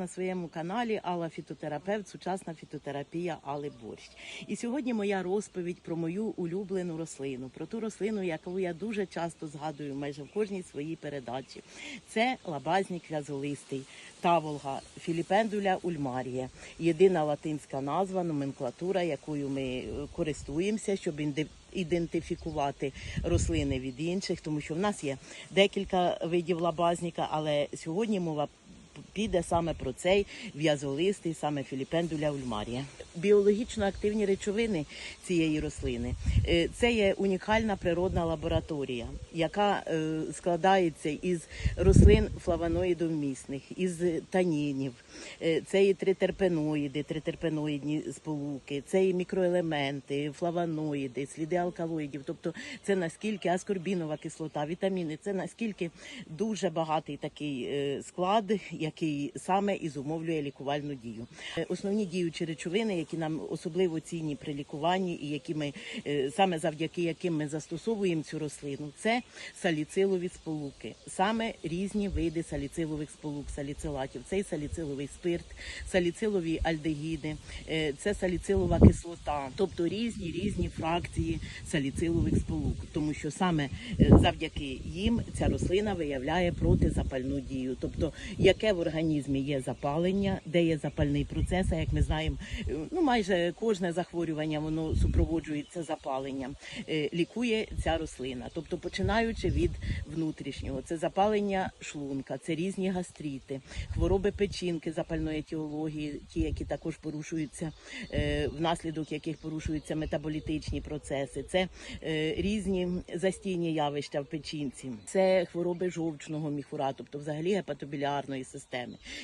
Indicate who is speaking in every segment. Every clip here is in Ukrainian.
Speaker 1: на своєму каналі Алла Фітотерапевт, сучасна фітотерапія Али Борщ. І сьогодні моя розповідь про мою улюблену рослину, про ту рослину, яку я дуже часто згадую майже в кожній своїй передачі. Це лабазник в'язолистий, таволга, філіпендуля ульмарія. Єдина латинська назва, номенклатура, якою ми е, користуємося, щоб ідентифікувати рослини від інших, тому що в нас є декілька видів лабазніка, але сьогодні мова піде саме про цей в'язолистий, саме філіпендуля ульмарія. Біологічно активні речовини цієї рослини е, це є унікальна природна лабораторія, яка е, складається із рослин флавоноїдомісних, із танінів, Е, це і тритерпеноїди, тритерпеноїдні сполуки, це і мікроелементи, флавоноїди, сліди алкалоїдів. Тобто це наскільки аскорбінова кислота, вітаміни, це наскільки дуже багатий такий склад, який саме і зумовлює лікувальну дію. Е, Основні діючі речовини, які нам особливо цінні при лікуванні, і які ми е, саме завдяки яким ми застосовуємо цю рослину, це саліцилові сполуки, саме різні види саліцилових сполук, саліцилатів. Цей саліциловий спирт, саліцилові альдегіди, е, це саліцилова кислота, тобто різні різні фракції саліцилових сполук, тому що саме завдяки їм ця рослина виявляє протизапальну дію. Тобто, яке в організмі є запалення, де є запальний процес, а як ми знаємо, е, ну майже кожне захворювання воно супроводжується запаленням, е, лікує ця рослина. Тобто, починаючи від внутрішнього, це запалення шлунка, це різні гастріти, хвороби печінки, запальної етіології, ті, які також порушуються, е, внаслідок яких порушуються метаболітичні процеси, це різні застійні явища в печінці, це хвороби жовчного міхура, тобто взагалі гепатобілярної системи,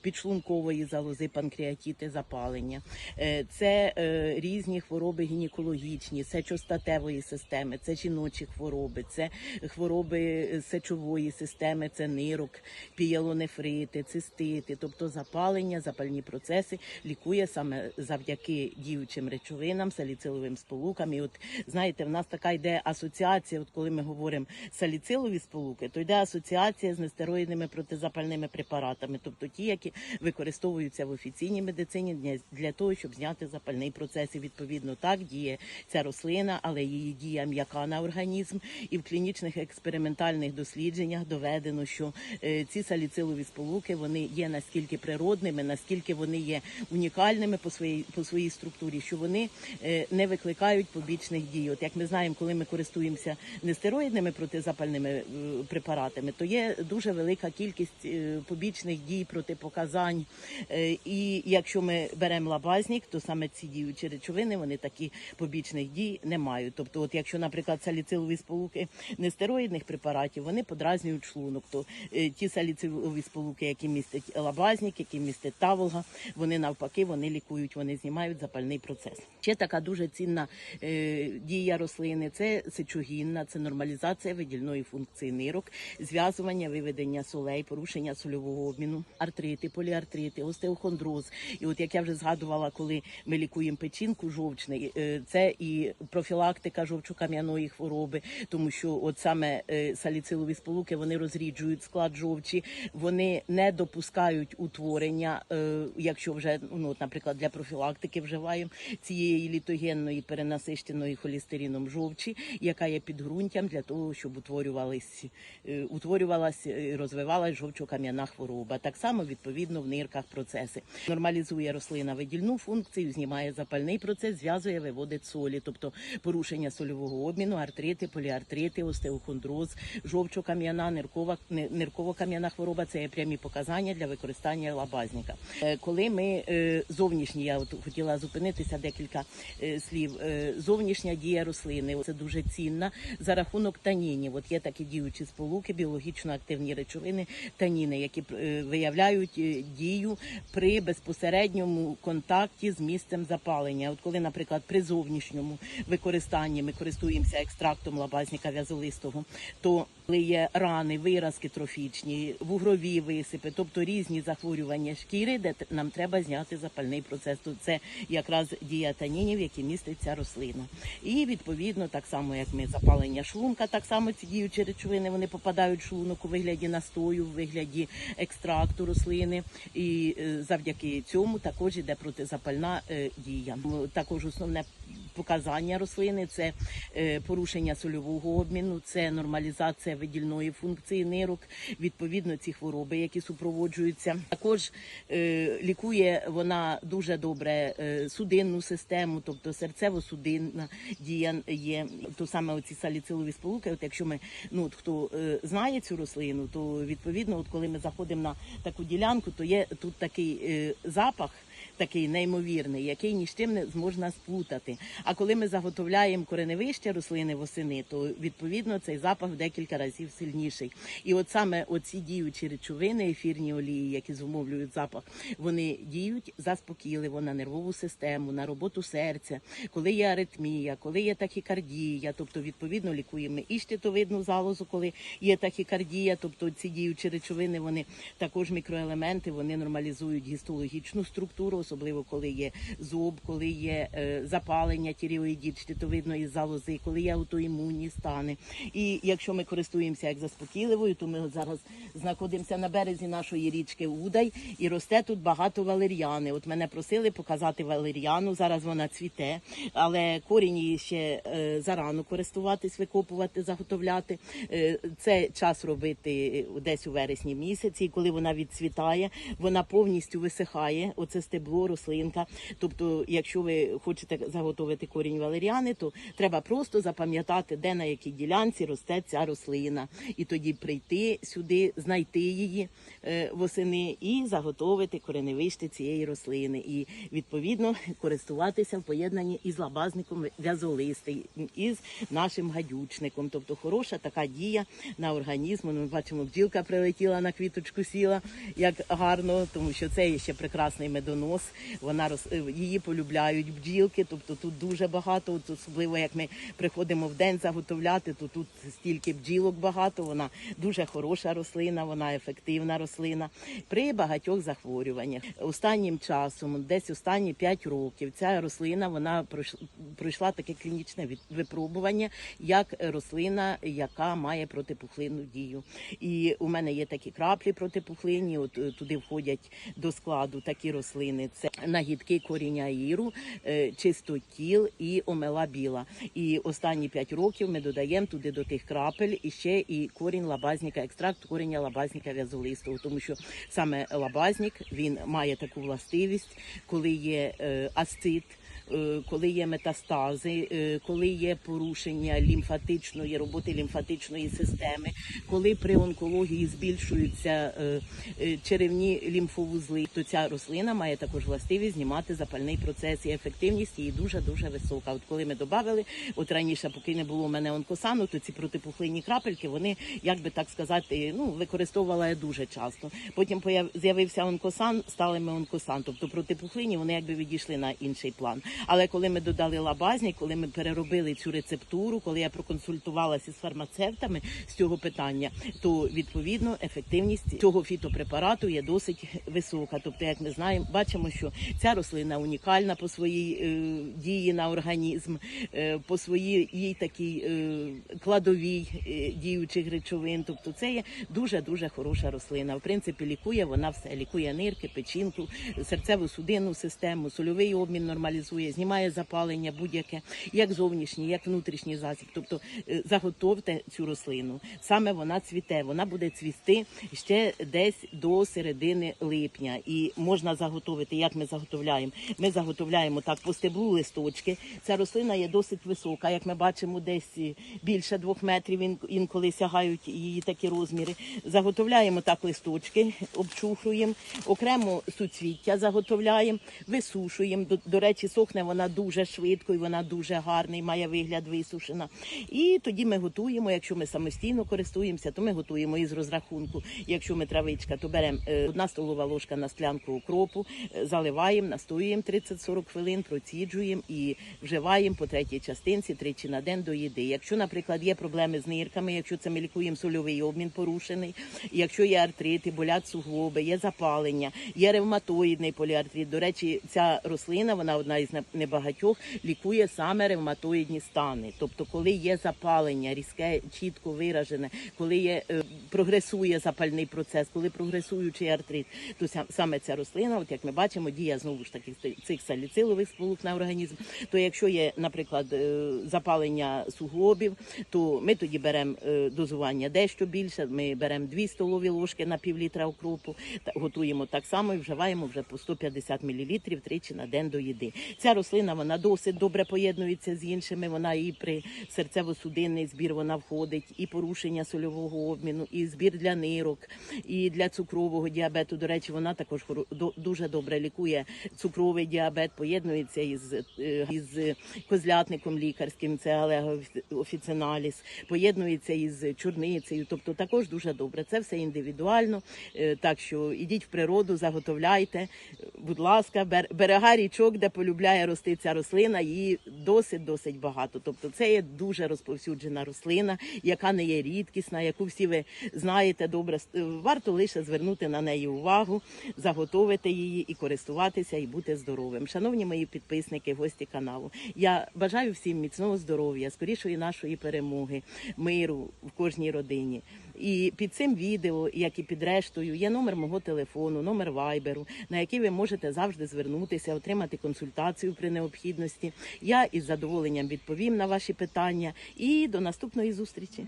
Speaker 1: підшлункової залози, панкреатіти, запалення, Е, це е, різні хвороби гінекологічні, сечостатевої системи, це жіночі хвороби, це хвороби сечової системи, це нирок, пієлонефрити, цистити, тобто запалення, запальні процеси лікує саме завдяки діючим речовинам, саліциловим сполукам. І от знаєте, в нас така йде асоціація. От коли ми говоримо саліцилові сполуки, то йде асоціація з нестероїдними протизапальними препаратами, тобто ті, які використовуються в офіційній медицині для, для того, щоб зняти запальний процес. І відповідно так діє ця рослина, але її дія м'яка на організм. І в клінічних експериментальних дослідженнях доведено, що е, ці саліцилові сполуки вони є наскільки природними, наскільки вони є унікальними по своїй по своїй структурі, що вони е, не викликають побічних дій. От як ми знаємо, коли ми користуємося нестероїдними протизапальними е, препаратами, то є дуже велика кількість побічних дій, протипоказань. Е, І якщо ми беремо лабазнік, то саме ці діючі речовини вони такі побічних дій не мають. Тобто, от якщо, наприклад, саліцилові сполуки нестероїдних препаратів, вони подразнюють шлунок, то е, ті саліцилові сполуки, які містять лабазнік, які містять таволга, вони навпаки вони лікують, вони знімають запальний процес. Ще така дуже цінна е, дія рослини це сечогінна, це нормалізація видільної функції нирок, зв'язування, виведення солей, порушення сольового обміну, артрити, поліартрити, остеохондроз. І от як я вже згадувала, коли ми лікуємо печінку жовчний, е, це і профілактика жовчокам'яної хвороби, тому що от саме е, саліцилові сполуки вони розріджують склад жовчі, вони не допускають утворення, е, якщо вже ну, наприклад, для профілактики вживаємо цієї літогенної перенасищеної холестерином жовчі, яка є підґрунтям для того, щоб утворювались, е, утворювалась і розвивалась жовчокам'яна хвороба. Так само відповідно в нирках процеси нормалізує рослина видільну функцію, знімає запальний процес, зв'язує, виводить солі, тобто порушення сольового обміну, артрити, поліартрити, остеохондроз, жовчокам'яна, ниркова ни- нирково-кам'яна хвороба це є прямі показання для використання лабазніка. Е, Коли ми е, зовнішні, я от хотіла зупинитися декілька е, слів. Зовнішня дія рослини це дуже цінна за рахунок танінів. От є такі діючі сполуки, біологічно активні речовини, таніни, які е, виявляють е, дію при безпосередньому контакті з місцем запалення. От коли, наприклад, при зовнішньому використанні ми користуємося екстрактом лабазника в'язолистого, то коли є рани, виразки трофічні, вугрові висипи, тобто різні захворювання шкіри, де нам треба зняти запальний процес. То це якраз дія танінів, які містить ця рослина. І відповідно, так само як ми запалення шлунка, так само ці діючі речовини вони попадають в шлунок у вигляді настою, у вигляді екстракту рослини, і е, завдяки цьому також іде протизапальна е, дія. Також основне показання рослини це е, порушення сольового обміну, це нормалізація видільної функції нирок, відповідно ці хвороби, які супроводжуються. Також е, лікує вона дуже добре е, судинну систему, тобто серцево-судинна дія є. То саме оці саліцилові сполуки. От якщо ми ну от хто знає цю рослину, то відповідно, от коли ми заходимо на таку ділянку, то є тут такий запах такий неймовірний, який ні з чим не зможна сплутати. А коли ми заготовляємо кореневище рослини восени, то відповідно цей запах декілька разів сильніший. І от саме оці діючі речовини, ефірні олії, які зумовлюють запах, вони діють заспокійливо на нервову систему, на роботу серця, коли є аритмія, коли є тахікардія, тобто відповідно лікуємо і щитовидну залозу, коли є тахікардія, тобто ці діючі речовини, вони також мікроелементи, вони нормалізують гістологічну структуру, особливо коли є зоб, коли є е, запалення тіріоїдів, щитовидної залози, коли є аутоімунні стани. І якщо ми користуємося як заспокійливою, то ми зараз знаходимося на березі нашої річки Удай і росте тут багато валеріани. От мене просили показати валеріану. Зараз вона цвіте, але корінь її ще е, зарано користуватись, викопувати, заготовляти. Е, це час робити десь у вересні місяці. І коли вона відцвітає, вона повністю висихає. Оце стебло, рослинка. Тобто, якщо ви хочете заготовити корінь валеріани, то треба просто запам'ятати, де на якій ділянці росте ця рослина, і тоді прийти сюди, знайти її е, восени і заготовити кореневище цієї рослини. І відповідно користуватися в поєднанні із лабазником в'язолистий, із нашим гадючником. Тобто хороша така дія на організм. Ми бачимо, бджілка прилетіла на квіточку, сіла як гарно, тому що це є ще прекрасний медонос. Вона роз... е, її полюбляють бджілки. Тобто тут дуже багато, от особливо як ми приходимо в день заготовляти, то тут стільки бджілок багато. Вона дуже хороша рослина, вона ефективна рослина при багатьох захворюваннях. Останнім часом, десь останні 5 років, ця рослина вона пройшла таке клінічне випробування, як рослина, яка має протипухлинну дію. І у мене є такі краплі протипухлинні. От е, туди входять до складу такі рослини: це нагідки коріння іру, е, чистотіл і омела біла. І останні 5 років ми додаємо туди до тих крапель і ще і корінь лабазніка, екстракт коріння лабазніка в'язолистого, тому що саме лабазнік він має таку властивість, коли є е, асцит. Е, Коли є метастази, е, коли є порушення лімфатичної роботи лімфатичної системи, коли при онкології збільшуються е, черевні лімфовузли, то ця рослина має також властивість знімати запальний процес і ефективність її дуже дуже висока. От коли ми додали, от раніше, поки не було у мене онкосану, то ці протипухлинні крапельки вони, як би так сказати, ну використовувала я дуже часто. Потім з'явився онкосан, стали ми онкосан. Тобто протипухлинні вони якби відійшли на інший план. Але коли ми додали лабазні, коли ми переробили цю рецептуру, коли я проконсультувалася з фармацевтами з цього питання, то відповідно ефективність цього фітопрепарату є досить висока. Тобто, як ми знаємо, бачимо, що ця рослина унікальна по своїй е, дії на організм, е, по своїй їй такій е, кладовій е, діючих речовин. Тобто, це є дуже дуже хороша рослина. В принципі, лікує вона все. Лікує нирки, печінку, серцево-судинну систему, сольовий обмін нормалізує, знімає запалення будь-яке, як зовнішній, як внутрішній засіб. Тобто е, заготовте цю рослину. Саме вона цвіте, вона буде цвісти ще десь до середини липня. І можна заготовити, як ми заготовляємо. Ми заготовляємо так по стеблу листочки. Ця рослина є досить висока, як ми бачимо, десь е, більше двох метрів інколи сягають її такі розміри. Заготовляємо так листочки, обчухуємо, окремо суцвіття заготовляємо, висушуємо. До, до речі, сохне сохне вона дуже швидко і вона дуже гарний, має вигляд висушена. І тоді ми готуємо. Якщо ми самостійно користуємося, то ми готуємо із розрахунку. Якщо ми травичка, то беремо е, одна столова ложка на склянку укропу, е, заливаємо, настоюємо 30-40 хвилин, проціджуємо і вживаємо по третій частинці тричі на день до їди. Якщо, наприклад, є проблеми з нирками, якщо це ми лікуємо сольовий обмін порушений, якщо є артрити, болять суглоби, є запалення, є ревматоїдний поліартрит. До речі, ця рослина, вона одна із небагатьох, лікує саме ревматоїдні стани. Тобто, коли є запалення, різке, чітко виражене, коли є е, прогресує запальний процес, коли прогресуючий артрит, то саме ця рослина, от як ми бачимо, діє знову ж таки цих саліцилових сполук на організм. То якщо є, наприклад, е, запалення суглобів, то ми тоді беремо е, дозування дещо більше. Ми беремо 2 столові ложки на пів літра окропу, готуємо так само і вживаємо вже по 150 мл тричі на день до їди. Ця рослина вона досить добре поєднується з іншими. Вона і при серцево-судинний збір вона входить, і порушення сольового обміну, і збір для нирок, і для цукрового діабету. До речі, вона також дуже добре лікує цукровий діабет, поєднується із, е, із козлятником лікарським, це алегоофіциналіс, поєднується із чорницею. Тобто також дуже добре. Це все індивідуально. Е, Так що ідіть в природу, заготовляйте. Будь ласка, берега річок, де полюбляє рости ця рослина, її досить досить багато. Тобто, це є дуже розповсюджена рослина, яка не є рідкісна, яку всі ви знаєте добре. Е, Варто лише звернути на неї увагу, заготовити її і користуватися, і бути здоровим. Шановні мої підписники, гості каналу. Я бажаю всім міцного здоров'я, скорішої нашої перемоги, миру в кожній родині. І під цим відео, як і під рештою, є номер мого телефону, номер вайберу, на який ви можете завжди звернутися, отримати консультацію при необхідності. Я із задоволенням відповім на ваші питання. І до наступної зустрічі.